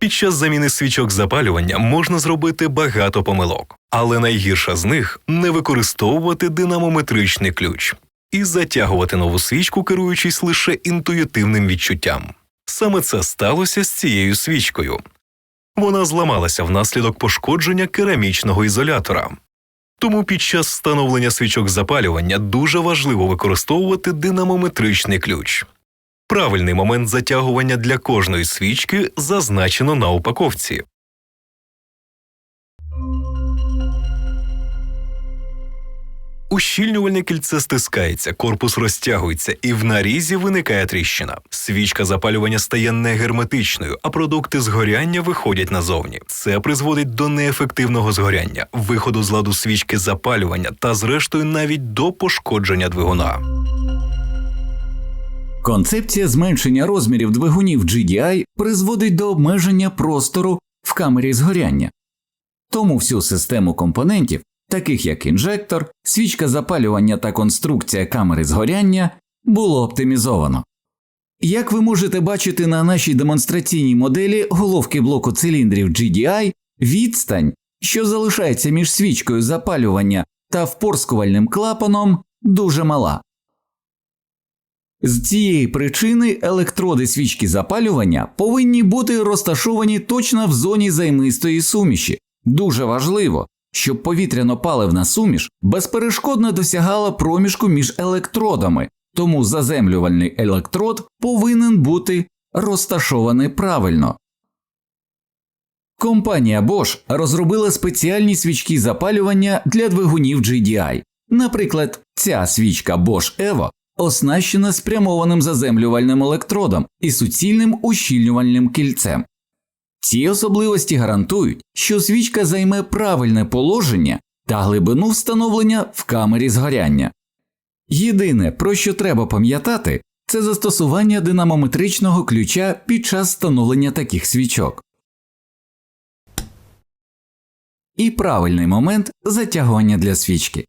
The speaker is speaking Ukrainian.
Під час заміни свічок запалювання можна зробити багато помилок, але найгірша з них не використовувати динамометричний ключ і затягувати нову свічку, керуючись лише інтуїтивним відчуттям. Саме це сталося з цією свічкою. Вона зламалася внаслідок пошкодження керамічного ізолятора. Тому під час встановлення свічок запалювання дуже важливо використовувати динамометричний ключ. Правильний момент затягування для кожної свічки зазначено на упаковці. Ущільнювальне кільце стискається, корпус розтягується, і в нарізі виникає тріщина. Свічка запалювання стає негерметичною, а продукти згоряння виходять назовні. Це призводить до неефективного згоряння, виходу з ладу свічки запалювання та, зрештою, навіть до пошкодження двигуна. Концепція зменшення розмірів двигунів GDI призводить до обмеження простору в камері згоряння. Тому всю систему компонентів, таких як інжектор, свічка запалювання та конструкція камери згоряння, було оптимізовано. Як ви можете бачити на нашій демонстраційній моделі головки блоку циліндрів GDI, відстань, що залишається між свічкою запалювання та впорскувальним клапаном, дуже мала. З цієї причини електроди свічки запалювання повинні бути розташовані точно в зоні займистої суміші. Дуже важливо, щоб повітряно-паливна суміш безперешкодно досягала проміжку між електродами, тому заземлювальний електрод повинен бути розташований правильно. Компанія Bosch розробила спеціальні свічки запалювання для двигунів GDI. Наприклад, ця свічка Bosch Evo оснащена спрямованим заземлювальним електродом і суцільним ущільнювальним кільцем. Ці особливості гарантують, що свічка займе правильне положення та глибину встановлення в камері згоряння. Єдине, про що треба пам'ятати, це застосування динамометричного ключа під час встановлення таких свічок. І правильний момент затягування для свічки.